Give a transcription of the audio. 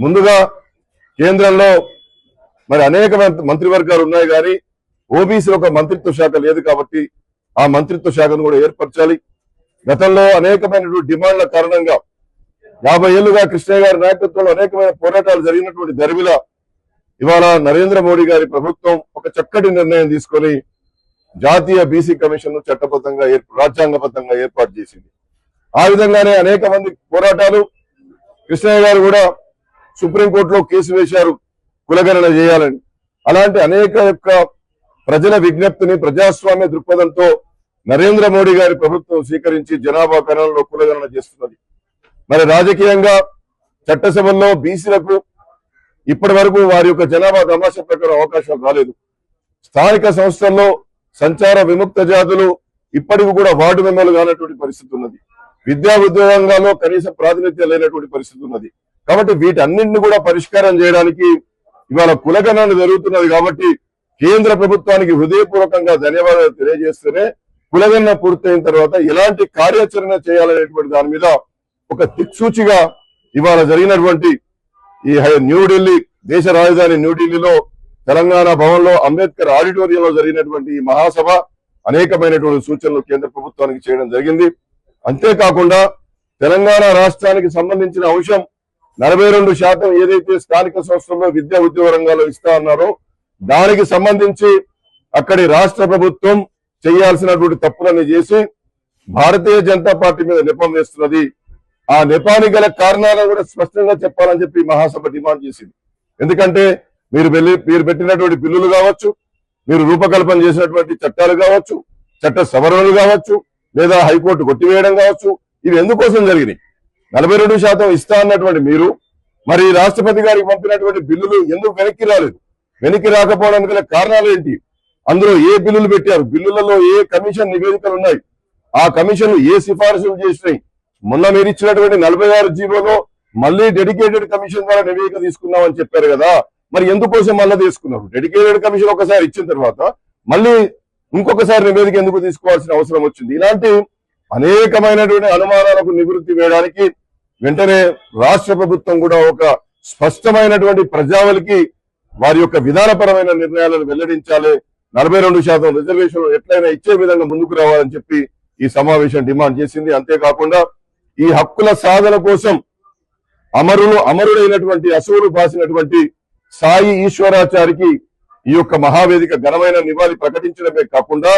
ముందుగా కేంద్రంలో మరి అనేక మంత్రి- మంత్రివర్గాలు ఉన్నాయి కానీ ఓబీసీ ఒక మంత్రిత్వ శాఖ లేదు కాబట్టి ఆ మంత్రిత్వ శాఖను కూడా ఏర్పరచాలి. గతంలో అనేకమైన డిమాండ్ల కారణంగా యాభై ఏళ్ళుగా కృష్ణయ్య గారి నాయకత్వంలో అనేకమైన పోరాటాలు జరిగినటువంటి దరిమిల ఇవాళ నరేంద్ర మోడీ గారి ప్రభుత్వం ఒక చక్కటి నిర్ణయం తీసుకొని జాతీయ బీసీ కమిషన్ను చట్టబద్ధంగా రాజ్యాంగబద్ధంగా ఏర్పాటు చేసింది. ఆ విధంగానే అనేక మంది పోరాటాలు కృష్ణయ్య గారు కూడా సుప్రీంకోర్టులో కేసు వేశారు కులగణన చేయాలని. అలాంటి అనేక యొక్క ప్రజల విజ్ఞప్తిని ప్రజాస్వామ్య దృక్పథంతో నరేంద్ర మోడీ గారి ప్రభుత్వం స్వీకరించి జనాభా గణనలో కులగణన చేస్తున్నది. మరి రాజకీయంగా చట్టసభల్లో బీసీలకు ఇప్పటి వరకు వారి యొక్క జనాభా తమాషా ప్రకారం అవకాశాలు రాలేదు. స్థానిక సంస్థల్లో సంచార విముక్త జాతులు ఇప్పటికి కూడా వార్డు మెంబర్లు కానటువంటి పరిస్థితి ఉన్నది. విద్యా ఉద్యోగంలో కనీస ప్రాతినిధ్యం లేనటువంటి పరిస్థితి ఉన్నది. కాబట్టి వీటన్నింటిని కూడా పరిష్కారం చేయడానికి ఇవాళ కులగణన జరుగుతున్నది కాబట్టి కేంద్ర ప్రభుత్వానికి హృదయపూర్వకంగా ధన్యవాదాలు తెలియజేస్తూనే కులగణన పూర్తయిన తర్వాత ఎలాంటి కార్యాచరణ చేయాలనేటువంటి దాని మీద ఒక దిక్సూచిగా ఇవాళ జరిగినటువంటి ఈ న్యూఢిల్లీ దేశ రాజధాని న్యూఢిల్లీలో తెలంగాణ భవన్లో అంబేద్కర్ ఆడిటోరియంలో జరిగినటువంటి ఈ మహాసభ అనేకమైనటువంటి సూచనలు కేంద్ర ప్రభుత్వానికి చేయడం జరిగింది. అంతేకాకుండా తెలంగాణ రాష్ట్రానికి సంబంధించిన అంశం నలభై రెండు శాతం ఏదైతే స్థానిక సంస్థల్లో విద్యా ఉద్యోగ రంగాల్లో ఇస్తా అన్నారో దానికి సంబంధించి అక్కడి రాష్ట్ర ప్రభుత్వం చేయాల్సినటువంటి తప్పులన్నీ చేసి భారతీయ జనతా పార్టీ మీద నెపం వేస్తున్నది. ఆ నెపానికి గల కారణాలను కూడా స్పష్టంగా చెప్పాలని చెప్పి మహాసభ డిమాండ్ చేసింది. ఎందుకంటే మీరు వెళ్ళి మీరు పెట్టినటువంటి బిల్లులు కావచ్చు మీరు రూపకల్పన చేసినటువంటి చట్టాలు కావచ్చు చట్ట సవరణలు కావచ్చు లేదా హైకోర్టు కొట్టివేయడం కావచ్చు ఇవి ఎందుకోసం జరిగినాయి? నలభై రెండు శాతం ఇస్తా అన్నటువంటి మీరు మరి రాష్ట్రపతి గారికి పంపినటువంటి బిల్లులు ఎందుకు వెనక్కి రాలేదు? వెనక్కి రాకపోవడానికి గల కారణాలు ఏంటి? అందులో ఏ బిల్లులు పెట్టారు? బిల్లులలో ఏ కమిషన్ నివేదికలు ఉన్నాయి? ఆ కమిషన్లు ఏ సిఫారసులు చేసినాయి? మొన్న మీరు ఇచ్చినటువంటి నలభై ఆరు జీవోలో మళ్ళీ డెడికేటెడ్ కమిషన్ ద్వారా నివేదిక తీసుకున్నామని చెప్పారు కదా. మరి ఎందుకోసం మళ్ళీ తీసుకున్నారు? డెడికేటెడ్ కమిషన్ ఒకసారి ఇచ్చిన తర్వాత మళ్ళీ ఇంకొకసారి నివేదిక ఎందుకు తీసుకోవాల్సిన అవసరం వచ్చింది? ఇలాంటి అనేకమైనటువంటి అనుమానాలకు నివృత్తి వేయడానికి వెంటనే రాష్ట్ర ప్రభుత్వం కూడా ఒక స్పష్టమైనటువంటి ప్రజావళికి వారి యొక్క విధానపరమైన నిర్ణయాలను వెల్లడించాలి. నలభై రెండు శాతం రిజర్వేషన్ ఎట్లయినా ఇచ్చే విధంగా ముందుకు రావాలని చెప్పి ఈ సమావేశం డిమాండ్ చేసింది. అంతేకాకుండా ఈ హక్కుల సాధన కోసం అమరులు అమరుడైనటువంటి అసువులు పాసినటువంటి సాయి ఈశ్వరాచారికి ఈ యొక్క మహావేదిక ఘనమైన నివాళి ప్రకటించడమే కాకుండా